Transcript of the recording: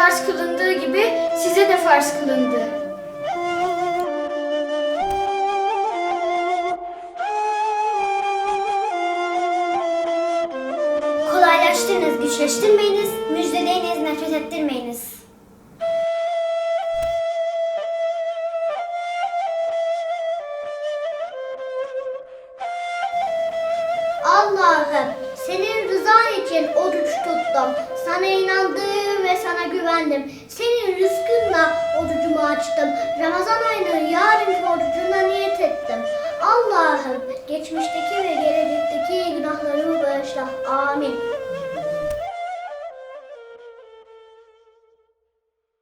farz kılındığı gibi size de farz kılındı. Kolaylaştırınız, güçleştirmeyiniz, müjdeleyiniz, nefret ettirmeyiniz. Allah'ım, senin rızan için oruç tuttum. Sana inandım ve sana güvendim. Senin rızkınla orucumu açtım. Ramazan ayının yarınki orucuna niyet ettim. Allah'ım, geçmişteki ve gelecekteki günahlarımı bağışla. Amin.